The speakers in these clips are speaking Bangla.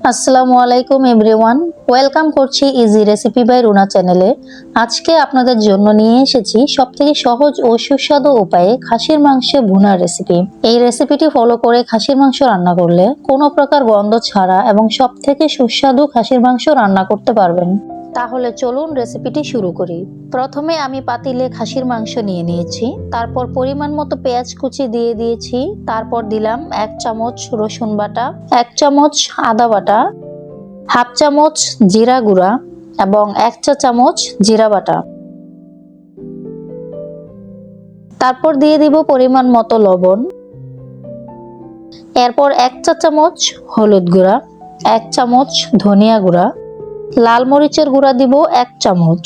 আসসালামু আলাইকুম এভরিওয়ান। ওয়েলকাম করছি ইজি রেসিপি বাই রুনা চ্যানেলে আজকে আপনাদের জন্য নিয়ে এসেছি সবথেকে সহজ ও সুস্বাদু উপায়ে খাসির মাংসে ভুনার রেসিপি এই রেসিপিটি ফলো করে খাসির মাংস রান্না করলে কোনো প্রকার গন্ধ ছাড়া এবং সবথেকে সুস্বাদু খাসির মাংস রান্না করতে পারবেন। তাহলে চলুন রেসিপিটি শুরু করি। প্রথমে আমি পাতিলে খাসির মাংস নিয়ে নিয়েছি, তারপর পরিমাণ মতো পেঁয়াজ কুচি দিয়ে দিয়েছি, তারপর দিলাম এক চামচ রসুন বাটা, এক চামচ আদা বাটা, হাফ চামচ জিরা গুঁড়া এবং এক চা চামচ জিরা বাটা। তারপর দিয়ে দিব পরিমাণ মতো লবণ। এরপর এক চা চামচ হলুদ গুঁড়া, এক চামচ ধনিয়া গুঁড়া লাল মরিচের গুঁড়া দিব এক চামচ।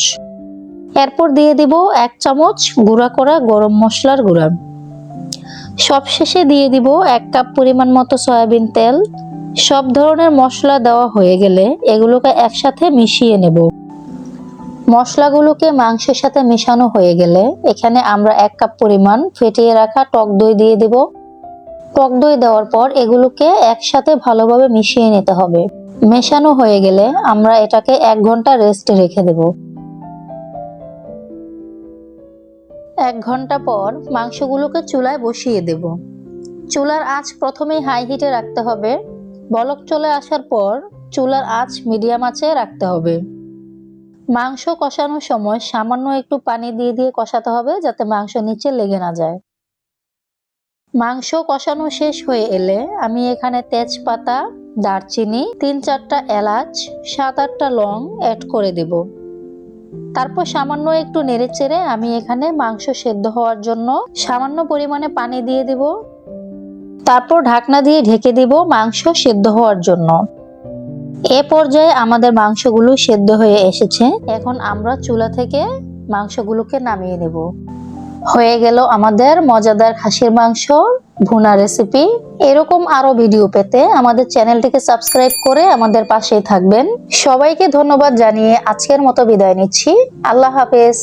এরপর দিয়ে দিব এক চামচ গুঁড়া করা গরম মশলার গুঁড়া। সবশেষে দিয়ে দিব এক কাপ পরিমাণ মতো সয়াবিন তেল। সব ধরনের মশলা দেওয়া হয়ে গেলে এগুলোকে একসাথে মিশিয়ে নেব। মশলাগুলোকে মাংসের সাথে মেশানো হয়ে গেলে এখানে আমরা এক কাপ পরিমাণ ফেটিয়ে রাখা টক দই দিয়ে দেব। টক দই দেওয়ার পর এগুলোকে একসাথে ভালোভাবে মিশিয়ে নিতে হবে। মেশানো হয়ে গেলে আমরা এটাকে এক ঘণ্টা রেস্টে রেখে দেব। এক ঘণ্টা পর মাংসগুলোকে চুলায় বসিয়ে দেব। চুলার আঁচ প্রথমেই হাই হিটে রাখতে হবে। বলক চলে আসার পর চুলার আঁচ মিডিয়াম আঁচে রাখতে হবে। মাংস কষানোর সময় সামান্য একটু পানি দিয়ে দিয়ে কষাতে হবে যাতে মাংস নিচে লেগে না যায়। মাংস কষানো শেষ হয়ে এলে আমি এখানে তেজপাতা দারচিনি, তিন চারটা এলাচ, সাত আটটা লং অ্যাড করে দেব। তারপর সামান্য একটু নেড়েচেড়ে আমি এখানে মাংস সেদ্ধ হওয়ার জন্য সামান্য পরিমাণে পানি দিয়ে দেব। তারপর ঢাকনা দিয়ে ঢেকে দিব মাংস সেদ্ধ হওয়ার জন্য। এ পর্যায়ে আমাদের মাংসগুলো সেদ্ধ হয়ে এসেছে। এখন আমরা চুলা থেকে মাংসগুলোকে নামিয়ে নেব। হয়ে গেল আমাদের মজাদার খাসির মাংস ভুনা রেসিপি এরকম আরও ভিডিও পেতে আমাদের চ্যানেলটিকে সাবস্ক্রাইব করে আমাদের পাশেই থাকবেন। সবাইকে ধন্যবাদ জানিয়ে আজকের মতো বিদায় নিচ্ছি। আল্লাহ হাফেজ।